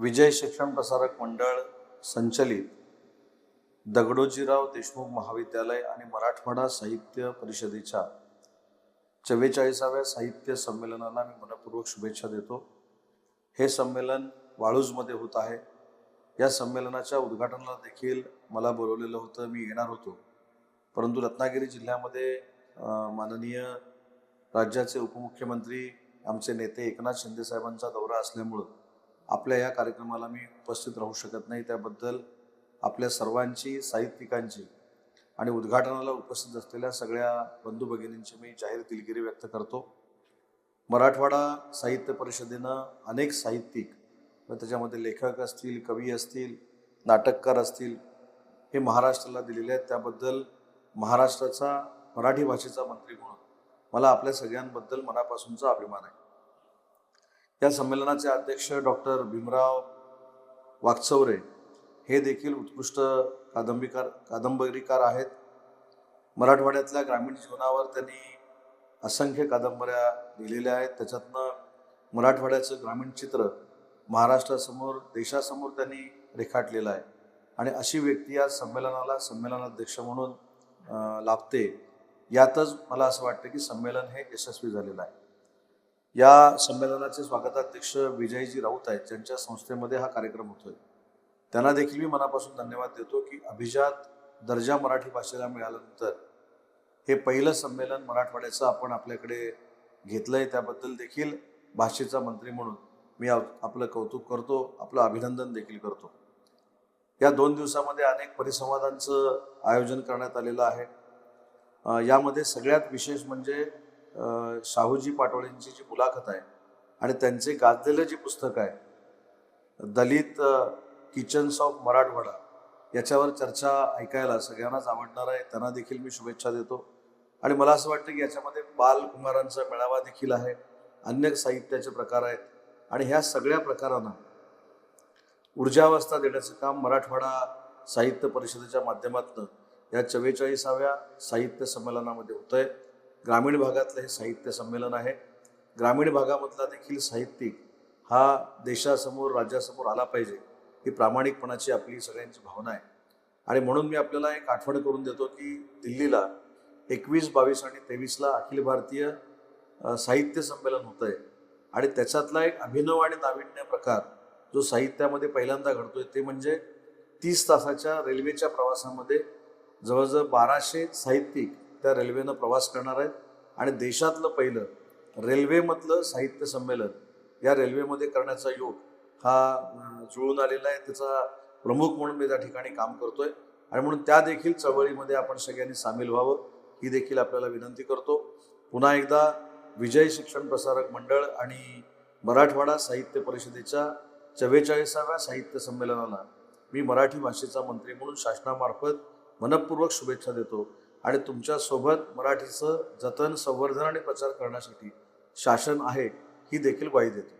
विजय शिक्षण प्रसारक मंडळ संचलित दगडोजीराव देशमुख महाविद्यालय आणि मराठवाडा साहित्य परिषदेच्या चव्वेचाळीसाव्या साहित्य संमेलनाला मी मनपूर्वक शुभेच्छा देतो. हे संमेलन वाळूजमध्ये होत आहे. या संमेलनाच्या उद्घाटनाला देखील मला बोलवलेलं होतं. मी येणार होतो. परंतु रत्नागिरी जिल्ह्यामध्ये माननीय राज्याचे उपमुख्यमंत्री आमचे नेते एकनाथ शिंदे साहेबांचा दौरा असल्यामुळं आपल्या या कार्यक्रमाला मी उपस्थित राहू शकत नाही. त्याबद्दल आपल्या सर्वांची साहित्यिकांची आणि उद्घाटनाला उपस्थित असलेल्या सगळ्या बंधू भगिनींची मी जाहीर दिलगिरी व्यक्त करतो. मराठवाडा साहित्य परिषदेनं अनेक साहित्यिक त्याच्यामध्ये लेखक असतील कवी असतील नाटककार असतील हे महाराष्ट्राला दिलेले आहेत. त्याबद्दल महाराष्ट्राचा मराठी भाषेचा मंत्री म्हणून मला आपल्या सगळ्यांबद्दल मनापासूनचा अभिमान आहे. या संमेलनाचे अध्यक्ष डॉक्टर भीमराव वाकचौरे हे देखील उत्कृष्ट कादंबीकार कादंबरीकार आहेत. मराठवाड्यातल्या ग्रामीण जीवनावर त्यांनी असंख्य कादंबऱ्या लिहिलेल्या आहेत. त्याच्यातनं मराठवाड्याचं ग्रामीण चित्र महाराष्ट्रासमोर देशासमोर त्यांनी रेखाटलेलं आहे. आणि अशी व्यक्ती आज संमेलनाला संमेलनाध्यक्ष म्हणून लाभते. यातच मला असं वाटतं की संमेलन हे यशस्वी झालेलं आहे. या संमेलनाचे स्वागताध्यक्ष विजयजी राऊत आहेत ज्यांच्या संस्थेमध्ये हा कार्यक्रम होतोय. त्यांना देखील मी मनापासून धन्यवाद देतो की अभिजात दर्जा मराठी भाषेला मिळाल्यानंतर हे पहिलं संमेलन मराठवाड्याचं आपण आपल्याकडे घेतलंय. त्याबद्दल देखील भाषेचा मंत्री म्हणून मी आप- आपलं कौतुक करतो आपलं अभिनंदन देखील करतो. या दोन दिवसामध्ये अनेक परिसंवादांचं आयोजन करण्यात आलेलं आहे. यामध्ये सगळ्यात विशेष म्हणजे शाहूजी पाटोळेंची जी मुलाखत आहे आणि त्यांचे गाजलेलं जे पुस्तक आहे दलित किचन्स ऑफ मराठवाडा याच्यावर चर्चा ऐकायला सगळ्यांनाच आवडणार आहे. त्यांना देखील मी शुभेच्छा देतो. आणि मला असं वाटतं की याच्यामध्ये बालकुमारांचा मेळावा देखील आहे अन्य साहित्याचे प्रकार आहेत. आणि ह्या सगळ्या प्रकारांना ऊर्जावस्था देण्याचं काम मराठवाडा साहित्य परिषदेच्या माध्यमातून या चव्वेचाळीसाव्या साहित्य संमेलनामध्ये होतं आहे ग्रामीण भागातलं हे साहित्य संमेलन आहे. ग्रामीण भागामधला देखील साहित्यिक हा देशासमोर राज्यासमोर आला पाहिजे ही प्रामाणिकपणाची आपली सगळ्यांची भावना आहे. आणि म्हणून मी आपल्याला एक आठवण करून देतो की दिल्लीला एकवीस बावीस आणि तेवीसला अखिल भारतीय साहित्य संमेलन होतं आहे आणि त्याच्यातला एक अभिनव आणि नाविन्य प्रकार जो साहित्यामध्ये पहिल्यांदा घडतोय ते म्हणजे तीस तासाच्या रेल्वेच्या प्रवासामध्ये जवळजवळ बाराशे साहित्यिक त्या रेल्वेनं प्रवास करणार आहेत. आणि देशातलं पहिलं रेल्वेमधलं साहित्य संमेलन या रेल्वेमध्ये करण्याचा योग हा जुळून आलेला आहे. त्याचा प्रमुख म्हणून मी त्या ठिकाणी काम करतोय. आणि म्हणून त्या देखील चळवळीमध्ये आपण सगळ्यांनी सामील व्हावं ही देखील आपल्याला विनंती करतो. पुन्हा एकदा विजय शिक्षण प्रसारक मंडळ आणि मराठवाडा साहित्य परिषदेच्या चव्वेचाळीसाव्या साहित्य संमेलनाला मी मराठी भाषेचा मंत्री म्हणून शासनामार्फत मनपूर्वक शुभेच्छा देतो. आणि तुमच्यासोबत मराठीचं जतन संवर्धन आणि प्रचार करण्यासाठी शासन आहे ही देखील ग्वाही देतो.